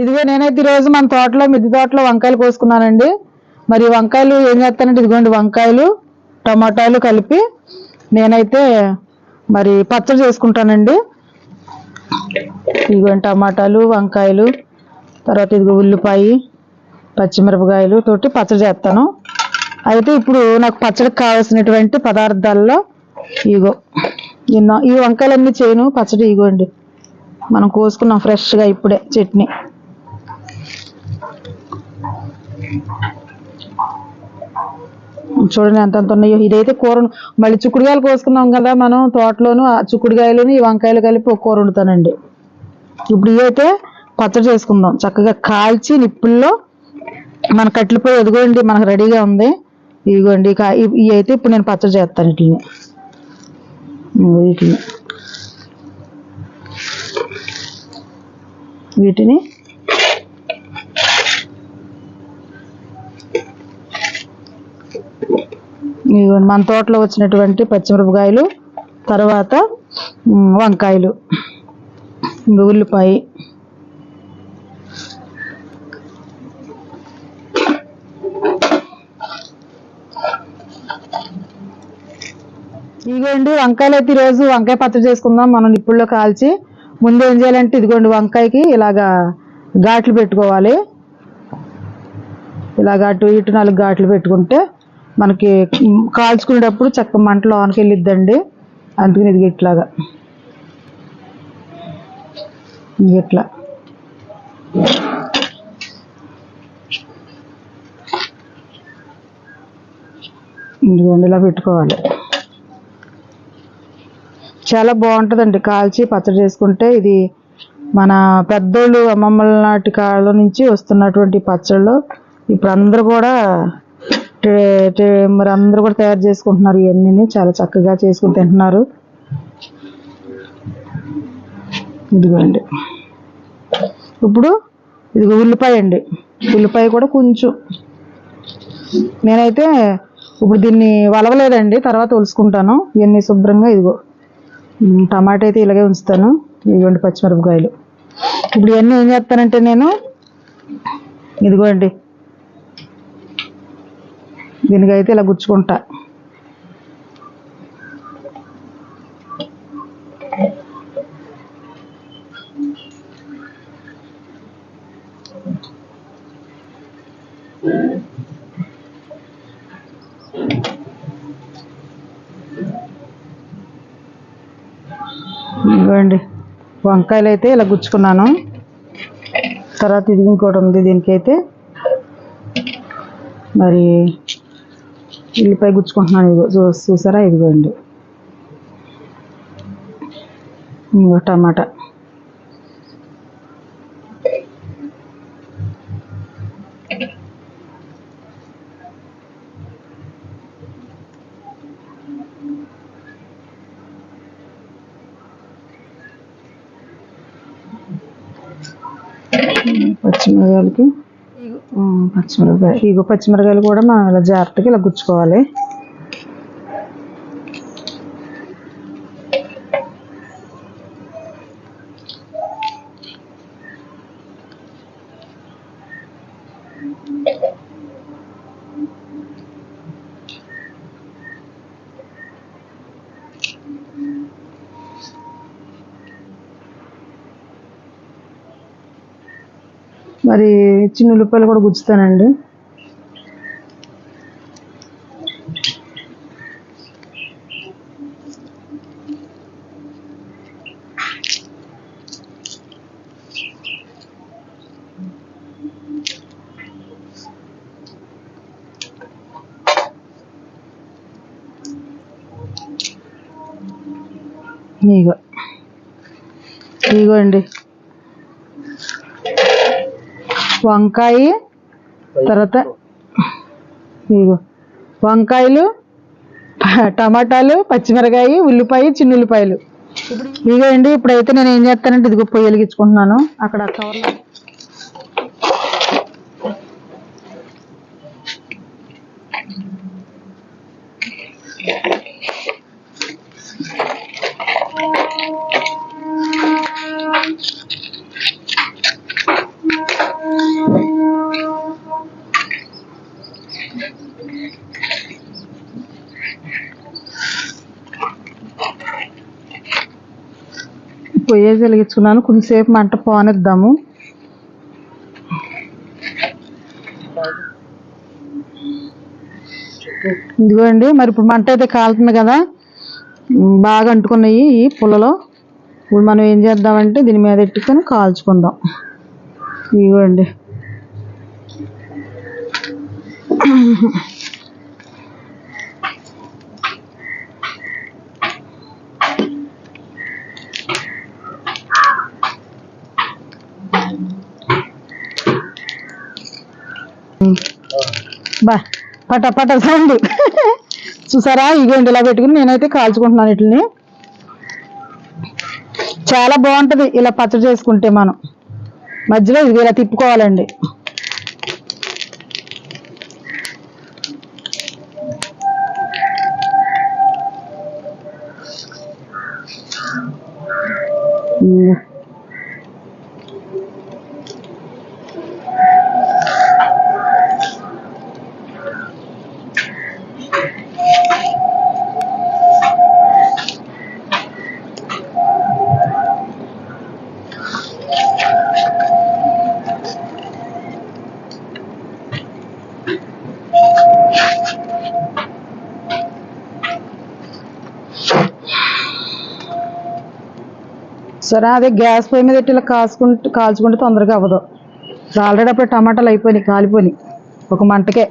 ఇదిగో నేనైతే ఈరోజు మన తోటలో మిద్దె తోటలో వంకాయలు కోసుకున్నానండి. మరి వంకాయలు ఏం చేస్తానంటే ఇదిగోండి వంకాయలు టమాటాలు కలిపి నేనైతే మరి పచ్చడి చేసుకుంటానండి. ఇదిగోండి టమాటాలు వంకాయలు తర్వాత ఇదిగో ఉల్లిపాయ పచ్చిమిరపకాయలు తోటి పచ్చడి చేస్తాను. అయితే ఇప్పుడు నాకు పచ్చడికి కావాల్సినటువంటి పదార్థాల్లో ఇగో ఇన్నో ఈ వంకాయలన్నీ చేయను పచ్చడి ఇగోండి మనం కోసుకున్నాం ఫ్రెష్గా ఇప్పుడే చట్నీ. చూడండి ఎంత ఉన్నాయో. ఇదైతే కూర మళ్ళీ చిక్కుడుకాయలు కోసుకున్నాం కదా మనం తోటలోను ఆ చిక్కుడుకాయలను ఈ వంకాయలు కలిపి ఒక కూర వండుతానండి. ఇప్పుడు ఇవైతే పచ్చడి చేసుకుందాం. చక్కగా కాల్చి నిప్పుల్లో మన కట్లిపోయి ఎదుగోండి మనకు రెడీగా ఉంది. ఇదిగోండి ఇక ఇవి అయితే ఇప్పుడు నేను పచ్చడి చేస్తాను వీటిని. వీటిని. వీటిని ఇదిగోండి మన తోటలో వచ్చినటువంటి పచ్చిమిరపకాయలు తర్వాత వంకాయలు ఇంకా ఉల్లిపాయ. ఇగోండి వంకాయలు అయితే ఈరోజు వంకాయ పచ్చడి చేసుకుందాం. మనం నిప్పుల్లో కాల్చి ముందు ఏం చేయాలంటే ఇదిగోండి వంకాయకి ఇలాగా ఘాట్లు పెట్టుకోవాలి. ఇలాగ అటు ఇటు నాలుగు ఘాట్లు పెట్టుకుంటే మనకి కాల్చుకునేటప్పుడు చక్క మంటలో ఆనకి వెళ్ళిద్దండి అందుకని ఇది ఇట్లాగా. ఇది ఇట్లా. ఇదిగోండి ఇలా పెట్టుకోవాలి. చాలా బాగుంటుందండి. కాల్చి పచ్చడి చేసుకుంటే ఇది మన పెద్దోళ్ళు అమ్మమ్మల నాటి కాలం నుంచి వస్తున్నటువంటి పచ్చళ్ళు. ఇప్పుడు అందరూ కూడా మరి అందరూ కూడా తయారు చేసుకుంటున్నారు. ఇవన్నీ చాలా చక్కగా చేసుకుని తింటున్నారు. ఇదిగోండి. ఇప్పుడు ఇదిగో ఉల్లిపాయ అండి. ఉల్లిపాయ కూడా కొంచెం. నేనైతే ఇప్పుడు దీన్ని వలవలేదండి. తర్వాత ఒలుసుకుంటాను. ఇవన్నీ శుభ్రంగా ఇదిగో. టమాటా అయితే ఇలాగే ఉంచుతాను. ఇదిగోండి పచ్చిమిరపకాయలు. ఇప్పుడు ఇవన్నీ ఏం చేస్తానంటే నేను ఇదిగోండి. దీనికైతే ఇలా గుచ్చుకుంటా. ఇవ్వండి. వంకాయలు అయితే ఇలా గుచ్చుకున్నాను. తర్వాత ఇది ఇంకోటి ఉంది దీనికైతే. మరి ఉల్లిపాయ గుచ్చుకుంటున్నాను ఇదిగో చూసారా? ఇదిగోండి. ఇంకో టమాటా. పచ్చిమిరకాయలకి ఉమ్, పచ్చిమిరపకాయ. ఇగో పచ్చిమిరకాయలు కూడా మనం ఇలా జాగ్రత్తగా ఇలా గుచ్చుకోవాలి. మరి చిన్న ఉల్లిపాయలు కూడా గుచ్చుతానండి. ఇగో. ఇగోండి. వంకాయ తర్వాత ఇగో వంకాయలు టమాటాలు పచ్చిమిరకాయ ఉల్లిపాయ చిన్న ఉల్లిపాయలు ఇగో అండి ఇప్పుడైతే నేను ఏం చేస్తానంటే ఇదిగో పొయ్యి వెలిగించుకుంటున్నాను. అక్కడ కవర్లో పొయ్యి వెలిగించుకున్నాను. కొంచెంసేపు మంట పోనిద్దాము. ఇదిగోండి మరి ఇప్పుడు మంట అయితే కాలుతుంది కదా. బాగా అంటుకున్నాయి ఈ పుల్లలో ఇప్పుడు మనం ఏం చేద్దామంటే దీని మీద ఎట్టుకొని కాల్చుకుందాం. ఇదిగోండి. బా పట పట సౌండ్ చూసారా? ఇగోండి ఇలా పెట్టుకుని నేనైతే కాల్చుకుంటున్నాను వీటిని చాలా బాగుంటది ఇలా పచ్చడి చేసుకుంటే మనం. మధ్యలో ఇది ఇలా తిప్పుకోవాలండి. సరే అదే గ్యాస్ పొయ్యి మీద ఇట్లా ఇలా కాసుకుంటూ కాల్చుకుంటే తొందరగా అవ్వదు. ఆల్రెడీ అప్పుడు టమాటాలు అయిపోయినాయి కాలిపోయినాయి. ఒక మంటకే.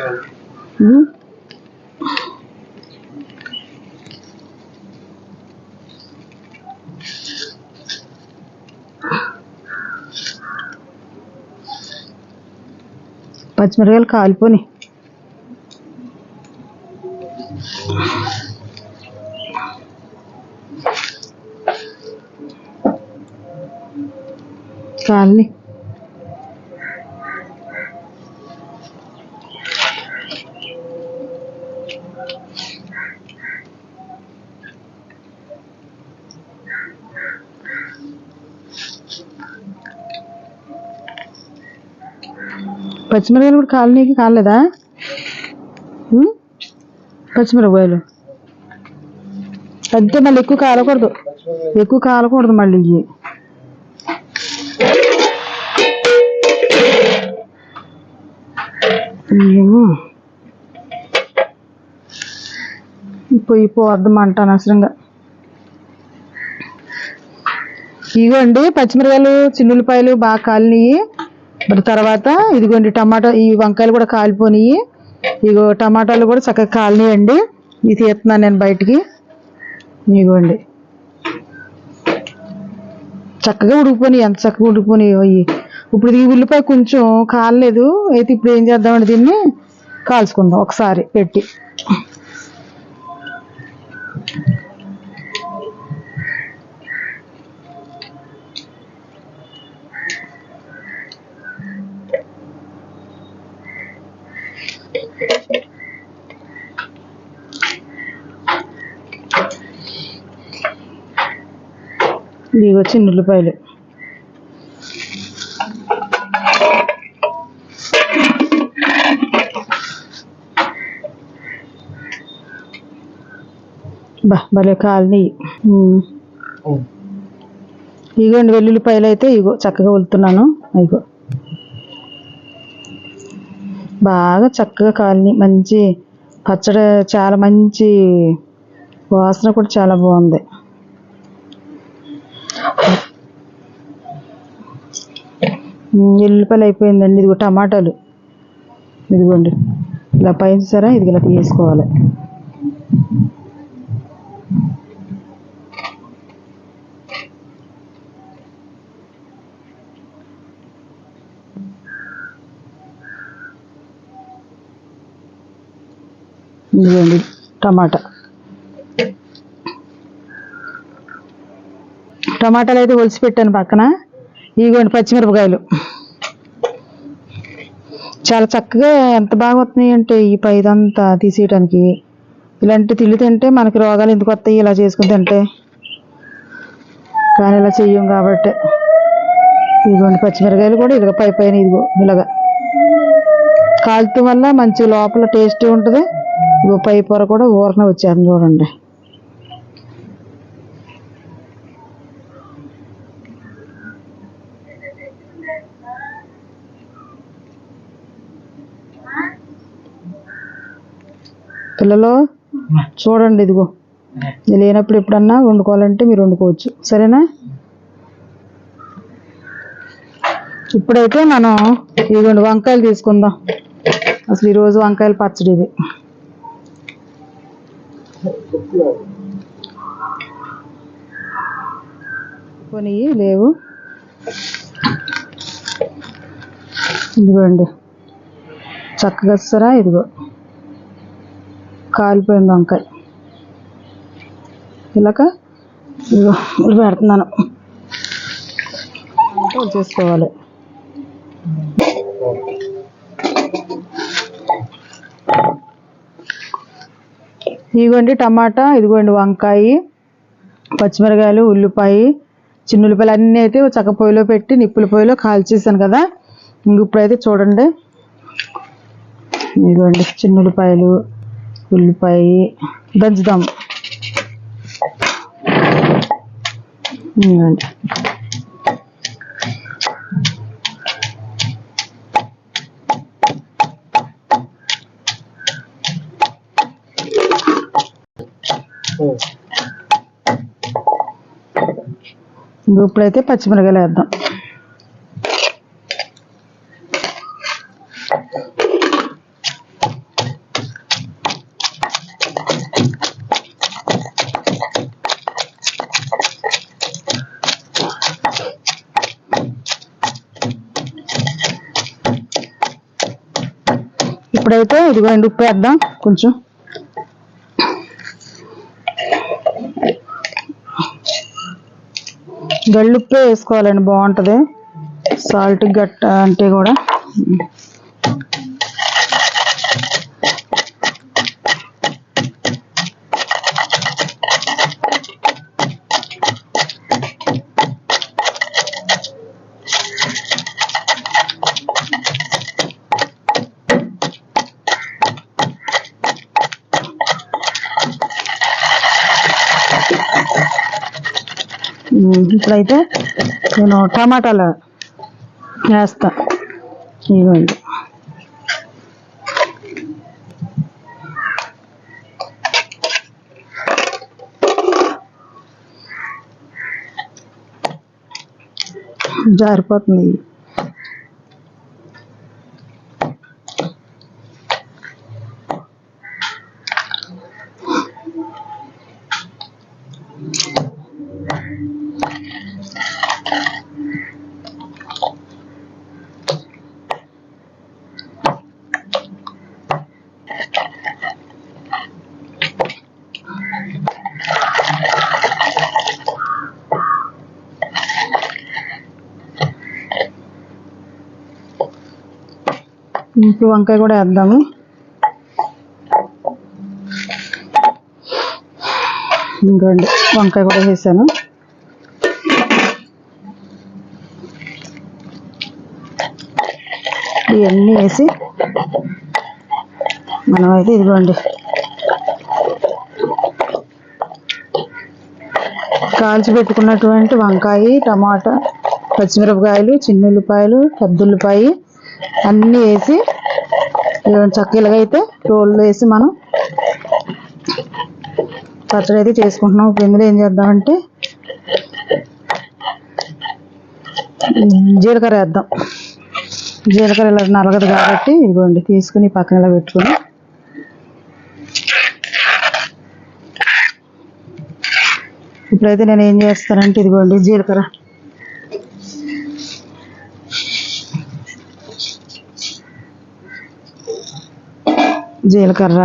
మ్మ్. మ్మ్. పచ్చిమిరకాయలు కాలిపోని కాలని పచ్చిమిరకాయలు కూడా కాలనీకి కాలేదా పచ్చిమిరపకాయలు. అంతే మళ్ళీ ఎక్కువ కాలకూడదు. ఎక్కువ కాలకూడదు మళ్ళీ ఇవి. ఏమో పొయ్యి పోద్దాం అంట అనవసరంగా. ఇదిగోండి పచ్చిమిరకాయలు చిన్నులపాయలు బాగా కాలినాయి. మరి తర్వాత ఇదిగోండి టమాటా ఈ వంకాయలు కూడా కాలిపోయినాయి ఇగో టమాటాలు కూడా చక్కగా కాలనియండి. ఇది తీస్తున్నాను నేను బయటికి. ఇదిగోండి. చక్కగా ఉడికిపోయినాయి ఎంత చక్కగా ఉడికిపోయినాయి అవి ఇప్పుడు ఈ ఉల్లిపాయ కొంచెం కాలలేదు. అయితే ఇప్పుడు ఏం చేద్దామంటే దీన్ని? కాల్చుకుందాం ఒకసారి పెట్టి. ఇదిగో చిన్న ఉల్లిపాయలు. బా భలే కాలినాయి ఉమ్. ఇగోండి వెల్లుల్లిపాయలు అయితే ఇగో చక్కగా ఉలుతున్నాను ఇగో. బాగా చక్కగా కాలినాయి మంచి పచ్చడి చాలా మంచి వాసన కూడా చాలా బాగుంది. ఎల్లుల్లిపాయలు అయిపోయిందండి. ఇదిగో టమాటాలు. ఇదిగోండి. ఇలా పైన సరే ఇది ఇలా తీసుకోవాలి ఇదిగోండి టమాటా. టమాటాలు అయితే ఒలిసి పెట్టాను పక్కన. ఇదిగోండి పచ్చిమిరపకాయలు. చాలా చక్కగా ఎంత బాగా వస్తున్నాయి అంటే ఈ పైదంతా తీసేయడానికి ఇలాంటి తిల్లు తింటే మనకి రోగాలు ఎందుకు వస్తాయి? ఇలా చేసుకుని తింటే. కానీ ఇలా చెయ్యం కాబట్టి. ఇదిగోండి పచ్చిమిరకాయలు కూడా ఇదిగో పై పైన ఇదిగో ఇలాగా. కాల్చడం వల్ల మంచి లోపల టేస్టీ ఉంటుంది. ఇగో పై పొర కూడా ఊరన వచ్చేస్తుంది చూడండి. పిల్లలు చూడండి ఇదిగో. ఇది లేనప్పుడు ఎప్పుడన్నా వండుకోవాలంటే మీరు వండుకోవచ్చు. సరేనా? ఇప్పుడైతే మనం ఇదిగోండి వంకాయలు తీసుకుందాం. అసలు ఈరోజు వంకాయలు పచ్చడి ఇది. కొని లేవు. ఇదిగోండి. చక్కగా వస్తారా ఇదిగో. కాలిపోయింది వంకాయ. ఇలాక పెడుతున్నాను. చేసుకోవాలి. ఇదిగోండి టమాటా ఇదిగోండి వంకాయ పచ్చిమిరకాయలు ఉల్లిపాయ చిన్న ఉల్లిపాయలు అన్నీ అయితే చక్క పొయ్యిలో పెట్టి నిప్పుల పొయ్యిలో కాల్చేసాను కదా. ఇంక ఇప్పుడైతే చూడండి. ఇదిగోండి చిన్న ఉల్లిపాయలు ఉల్లిపాయ దంచుదాం. ఇంక ఇప్పుడైతే పచ్చిమిరకాయలు వేద్దాం. ఇప్పుడైతే ఇదిగోండి ఉప్పు వేద్దాం. కొంచెం. గళ్ళుప్పే వేసుకోవాలండి బాగుంటుంది. సాల్ట్ గట్ట అంటే కూడా. ఇప్పుడైతే నేను టమాటాలు వేస్తా ఇదిగోండి జారిపోతుంది ఇది. ఇప్పుడు వంకాయ కూడా వేద్దాము. ఇంకోండి వంకాయ కూడా వేసాను. ఇవన్నీ వేసి మనం అయితే ఇదిగోండి. కాల్చి పెట్టుకున్నటువంటి వంకాయ టమాటా పచ్చిమిరపకాయలు చిన్న ఉల్లిపాయలు పెద్ద ఉల్లిపాయ అన్నీ వేసి ఇదిగోండి అయితే రోళ్ళు వేసి మనం పచ్చడి అయితే చేసుకుంటున్నాం. ఇప్పుడు ఇందులో ఏం చేద్దామంటే జీలకర్ర వేద్దాం. జీలకర్ర ఇలా నలగదు కాబట్టి ఇదిగోండి తీసుకుని పక్కన ఇలా పెట్టుకుని. ఇప్పుడైతే నేను ఏం చేస్తానంటే ఇదిగోండి జీలకర్ర. జీలకర్ర.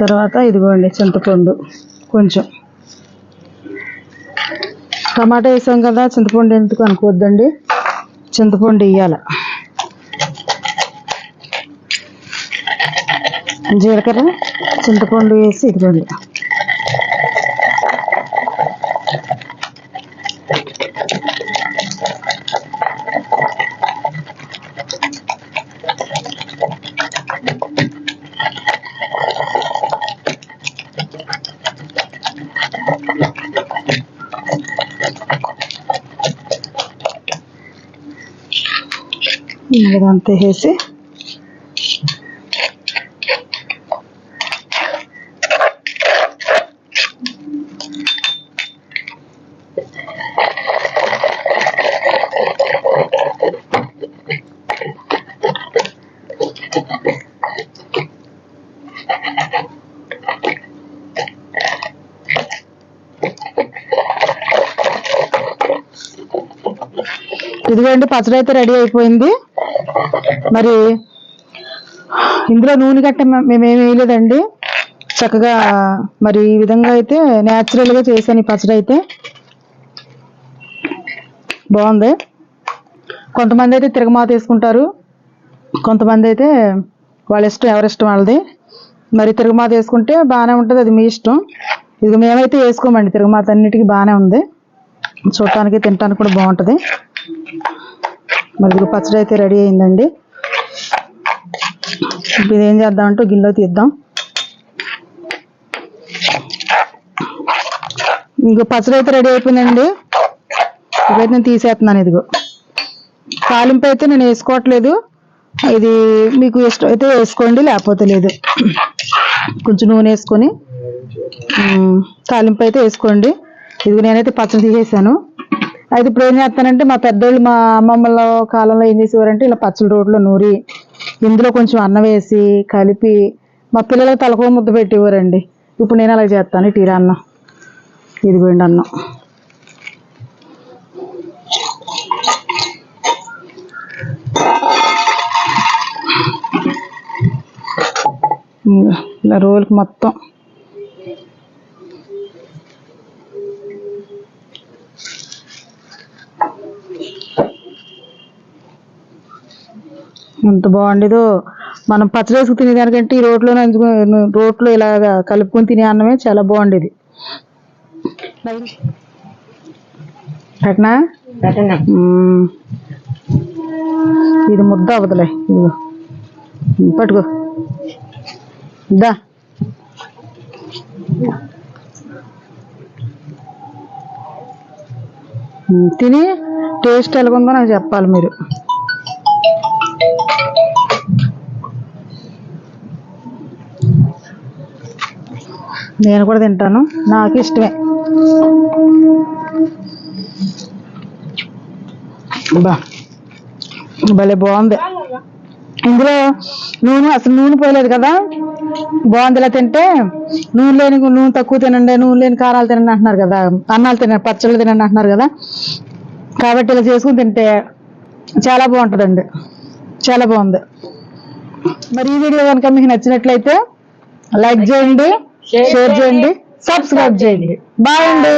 తర్వాత ఇదిగోండి చింతపండు కొంచెం. టమాటా వేసాం కదా చింతపండు ఎందుకు అనుకోవద్దండి? చింతపండు వేయాలి. జీలకర్ర చింతపండు వేసి ఇదిగోండి. ఇదంతా వేసి. ఇదిగోండి పచ్చడి అయితే రెడీ అయిపోయింది. మరి ఇందులో నూనె గట్ట మేమేమి వేయలేదండి. చక్కగా మరి ఈ విధంగా అయితే న్యాచురల్గా చేశాను ఈ పచ్చడి అయితే. బాగుంది. కొంతమంది అయితే తిరగమాత వేసుకుంటారు. కొంతమంది అయితే వాళ్ళ ఇష్టం ఎవరిష్టం వాళ్ళది. మరి తిరగమాత వేసుకుంటే బాగానే ఉంటుంది అది మీ ఇష్టం. ఇది మేమైతే వేసుకోమండి తిరగమాత అన్నిటికీ బాగానే ఉంది. చూడటానికి తినటానికి కూడా బాగుంటుంది. మరి పచ్చడి అయితే రెడీ అయిందండి. ఇప్పుడు ఏం చేద్దాం అంటే గిన్నెలో తీద్దాం. ఇంకో పచ్చడి అయితే రెడీ అయిపోయిందండి. ఇదైతే నేను తీసేస్తున్నాను ఇదిగో. తాలింపు అయితే నేను వేసుకోవట్లేదు. ఇది మీకు ఇష్టం అయితే వేసుకోండి లేకపోతే లేదు. కొంచెం నూనె వేసుకొని ఉమ్, తాలింపు అయితే వేసుకోండి. ఇది నేనైతే పచ్చడి తీసేసాను. అయితే ఇప్పుడు ఏం చేస్తానంటే మా పెద్దోళ్ళు మా అమ్మమ్మల కాలంలో ఏం చేసేవారంటే ఇలా పచ్చడి రోడ్లో నూరి ఇందులో కొంచెం అన్నం వేసి కలిపి మా పిల్లలకు తలకో ముద్ద పెట్టేవారండి. ఇప్పుడు నేను అలా చేస్తాను టీరా అన్నం. ఇదిగోండి అన్నం. ఇంగ ఇలా మొత్తం ఎంత బాగుండేదో. మనం పచ్చడి వేసుకు తినేదానికంటే ఈ రోట్లో నంచుకొని రోట్లో ఇలాగా కలుపుకొని తినే అన్నమే చాలా బాగుండేది. పెట్టనా. ఇది ముద్ద ఇదిగో. పట్టుకో. దా. తిని టేస్ట్ ఎలాగుందో నాకు చెప్పాలి మీరు. నేను కూడా తింటాను. నాకు ఇష్టమే. బా. భలే బాగుంది. ఇందులో నూనె అసలు నూనె పోయలేదు కదా? బాగుంది ఇలా తింటే. నూనె లేని నూనె తక్కువ తినండి నూనె లేని కారాలు తినండి అంటున్నారు కదా. అన్నాలు తినండి పచ్చళ్ళు తినండి అంటున్నారు కదా. కాబట్టి ఇలా చేసుకుని తింటే చాలా బాగుంటుందండి. చాలా బాగుంది. మరి ఈ వీడియో కనుక మీకు నచ్చినట్లయితే లైక్ చేయండి. షేర్ చేయండి సబ్స్క్రైబ్ చేయండి. బాయ్ అండి.